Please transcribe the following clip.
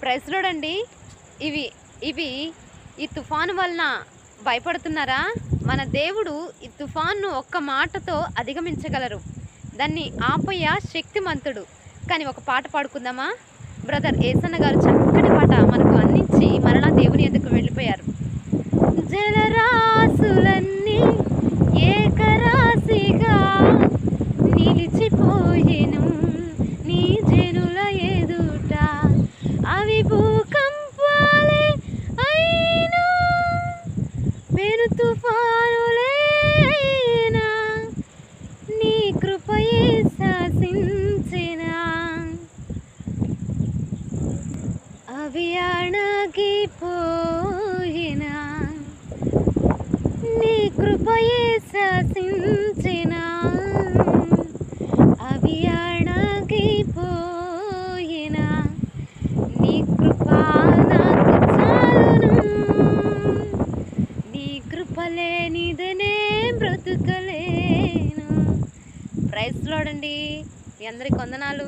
ప్రెస్లోడండి ఇవి ఇవి ఈ తుఫాను వలన భయపడుతున్నారా? మన దేవుడు ఈ తుఫాన్ను ఒక్క మాటతో అధిగమించగలరు. దాన్ని ఆపయ్య శక్తిమంతుడు. కానీ ఒక పాట పాడుకుందామా? బ్రదర్ ఏసన్న గారు చక్కటి పాట మనకు అందించి మరలా దేవుని ఎందుకు వెళ్ళిపోయారు. జలరాశులన్నీ ఏకరాశిగా నిలిచిపోయేను తుఫానులేనా నీ కృపయే శాసించిన. అవి అణగిపోయినా నీ కృపయే శాసించిన. నీ బ్రతుకలేను? ప్రైస్ లోడండి మీ అందరికి వందనాలు.